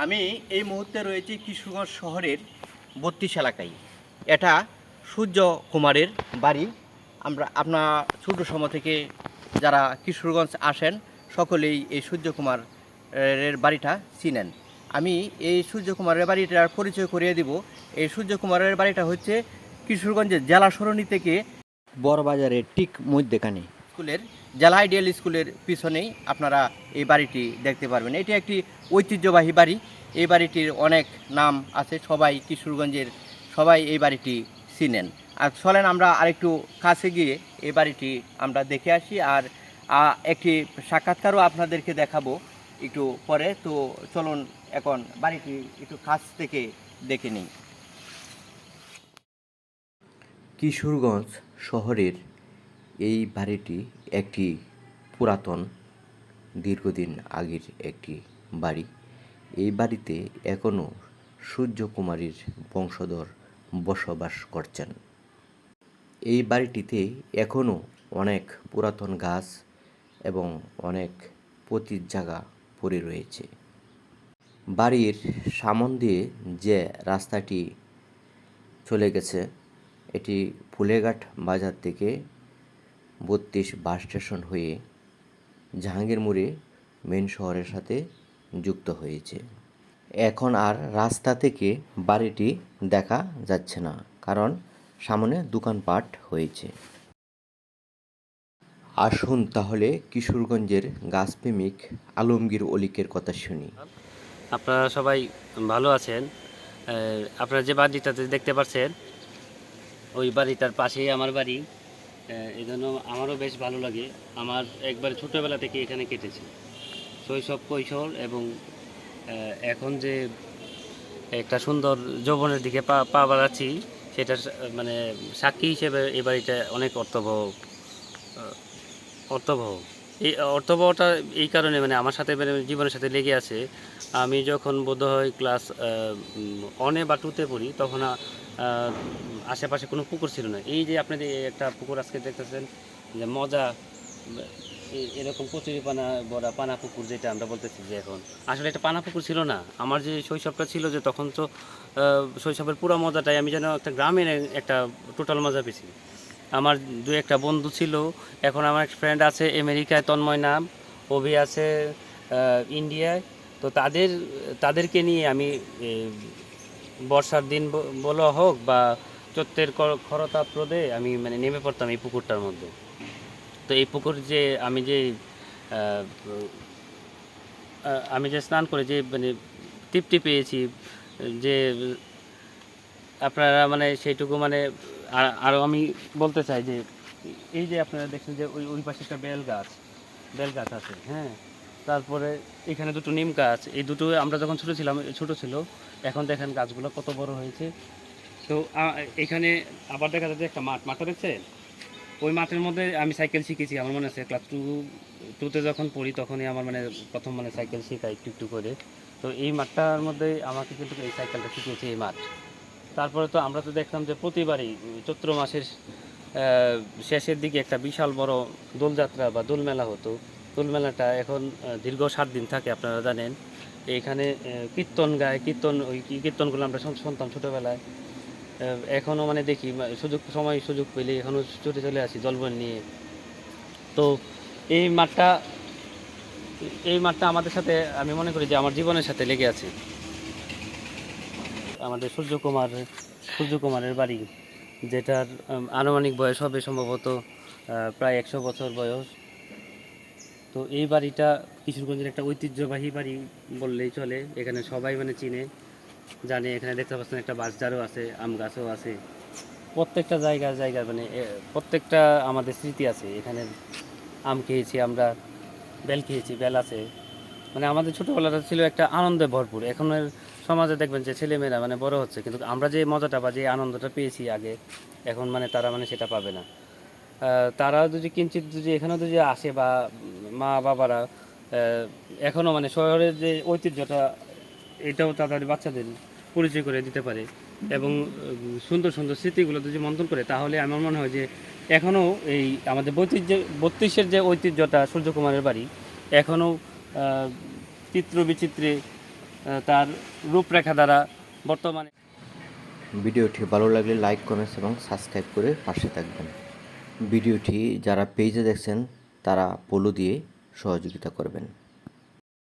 আমি এই মুহূর্তে রয়েছি কিশোরগঞ্জ শহরের বত্রিশ এলাকায়। এটা সূর্য কুমারের বাড়ি। আমরা আপনার ছোট সময় থেকে যারা কিশোরগঞ্জ আসেন, সকলেই এই সূর্যকুমার এর বাড়িটা চিনেন। আমি এই সূর্যকুমারের বাড়িটার পরিচয় করিয়ে দিব। এই সূর্যকুমারের বাড়িটা হচ্ছে কিশোরগঞ্জের জেলা সরণি থেকে বড়বাজারের ঠিক মধ্যেখানে। স্কুলের, জেলা আইডিয়াল স্কুলের পিছনেই আপনারা এই বাড়িটি দেখতে পারবেন। এটি একটি ঐতিহ্যবাহী বাড়ি। এই বাড়িটির অনেক নাম আছে, সবাই কিশোরগঞ্জের, সবাই এই বাড়িটি চিনেন। আর চলেন আমরা আরেকটু কাছে গিয়ে এই বাড়িটি আমরা দেখে আসি। আর একটি সাক্ষাৎকারও আপনাদেরকে দেখাবো একটু পরে। তো চলুন এখন বাড়িটি একটু কাছ থেকে দেখে নিই। কিশোরগঞ্জ শহরের এই বাড়িটি একটি পুরাতন, দীর্ঘদিন আগের একটি বাড়ি। এই বাড়িতে এখনও সূর্যকুমারীর বংশধর বসবাস করছেন। এই বাড়িটিতে এখনও অনেক পুরাতন গাছ এবং অনেক পতির জায়গা পড়ে রয়েছে। বাড়ির সামন দিয়ে যে রাস্তাটি চলে গেছে, এটি ফুলেঘাট বাজার থেকে বত্রিশ বাস স্টেশন হয়ে জাহাঙ্গীর মোড়ে মেন শহরের সাথে যুক্ত হয়েছে। এখন আর রাস্তা থেকে বাড়িটি দেখা যাচ্ছে না, কারণ সামনে দোকানপাট হয়েছে। আসুন তাহলে কিশোরগঞ্জের গাছপ্রেমিক আলমগীর অলিকের কথা শুনি। আপনারা সবাই ভালো আছেন। আপনারা যে বাড়িটাতে দেখতে পাচ্ছেন, ওই বাড়িটার পাশেই আমার বাড়ি। এই জন্য আমারও বেশ ভালো লাগে। আমার একবার ছোটোবেলা থেকে এখানে কেটেছে। শৈশব, কৈশোর এবং এখন যে একটা সুন্দর যৌবনের দিকে পা পা বাড়াচ্ছি সেটা মানে সাক্ষী হিসেবে এই বাড়িটা অনেক অর্থবহ অর্থবহ। এই অর্থবহটা এই কারণে মানে আমার সাথে মানে জীবনের সাথে লেগে আছে। আমি যখন বোধহয় ক্লাস অনে বা টুতে পড়ি, তখন আশেপাশে কোনো পুকুর ছিল না। এই যে এই একটা পুকুর আজকে দেখতেছেন, যে মজা এরকম কচুরি পানা বড়া, পানা পুকুর যেটা আমরা বলতেছি যে এখন। আসলে এটা পানা পুকুর ছিল না। আমার যে শৈশবটা ছিল যে তখন তো শৈশবের পুরো মজাটাই আমি যেন একটা গ্রামের একটা টোটাল মজা পেয়েছি। আমার দু একটা বন্ধু ছিল, এখন আমার এক ফ্রেন্ড আছে আমেরিকায়, তন্ময় নাম। অভি আছে ইন্ডিয়ায়। তো তাদের, তাদেরকে নিয়ে আমি বর্ষার দিন বলা হোক বা চৈত্রের ক- খরতাপ রোদে আমি মানে নেমে পড়তাম এই পুকুরটার মধ্যে। তো এই পুকুর যে আমি যে আমি যে স্নান করে যে মানে তৃপ্তি পেয়েছি, যে আপনারা মানে সেইটুকু মানে আরও আমি বলতে চাই যে, এই যে আপনারা দেখছেন যে ওই ওই পাশে একটা বেল গাছ বেল গাছ আছে হ্যাঁ? তারপরে এখানে দুটো নিম গাছ, এই দুটো আমরা যখন ছোটো ছিলাম, ছোটো ছিল, এখন দেখেন গাছগুলো কত বড় হয়েছে। তো এখানে আবার দেখা যাচ্ছে একটা মাঠ, মাঠটা দেখছেন? ওই মাঠের মধ্যে আমি সাইকেল শিখেছি, আমার মনে আছে ক্লাস টু টুতে যখন পড়ি তখনই আমার মানে প্রথম মানে সাইকেল শেখা একটু একটু করে। তো এই মাঠটার মধ্যে আমাকে কিন্তু এই সাইকেলটা শিখিয়েছে এই মাঠ। তারপরে তো আমরা তো দেখলাম যে প্রতিবারই চৈত্র মাসের শেষের দিকে একটা বিশাল বড় দোলযাত্রা বা দোলমেলা হতো। দোলমেলাটা এখন দীর্ঘ সাত দিন থাকে আপনারা জানেন। এখানে কীর্তন গায়, কীর্তন, ওই কীর্তনগুলো আমরা শুনতাম ছোটোবেলায়। এখনও মানে দেখি সুযোগ, সময় সুযোগ পেলে এখনও ছুটে চলে আসি জলবন নিয়ে। তো এই মাঠটা এই মাঠটা আমাদের সাথে, আমি মনে করি যে আমার জীবনের সাথে লেগে আছে। আমাদের সূর্যকুমার, সূর্যকুমারের বাড়ি, যেটার আনুমানিক বয়স হবে সম্ভবত প্রায় একশো বছর বয়স। তো এই বাড়িটা কিশোরগঞ্জের একটা ঐতিহ্যবাহী বাড়ি বললেই চলে। এখানে সবাই মানে চিনে, জানে, এখানে দেখতে পাচ্ছেন একটা বাঁশঝাড়ও আছে, আম গাছও আছে। প্রত্যেকটা জায়গা জায়গা মানে প্রত্যেকটা আমাদের স্মৃতি আছে। এখানে আম খেয়েছি আমরা, বেল খেয়েছি, বেল আছে। মানে আমাদের ছোটোবেলাটা ছিল একটা আনন্দে ভরপুর। এখনের সমাজে দেখবেন যে ছেলেমেয়েরা মানে বড় হচ্ছে, কিন্তু আমরা যে মজাটা বা যে আনন্দটা পেয়েছি আগে, এখন মানে তারা মানে সেটা পাবে না। তারা যদি কিঞ্চিত যদি এখানেও যদি আসে বা মা বাবারা এখনও মানে শহরের যে ঐতিহ্যটা, এটাও তাদের বাচ্চাদের পরিচয় করে দিতে পারে এবং সুন্দর সুন্দর স্মৃতিগুলো যদি মন্থন করে, তাহলে আমার মনে হয় যে এখনও এই আমাদের বৈতিহ্য, বত্রিশের যে ঐতিহ্যটা সূর্যকুমারের বাড়ি এখনও চিত্র বিচিত্রে তার রূপরেখা দ্বারা বর্তমানে ভিডিওটি ভালো লাগলে লাইক, কমেন্টস এবং সাবস্ক্রাইব করে পাশে থাকবেন। ভিডিওটি যারা পেজে দেখছেন, তারা পোলো দিয়ে সহযোগিতা করবেন।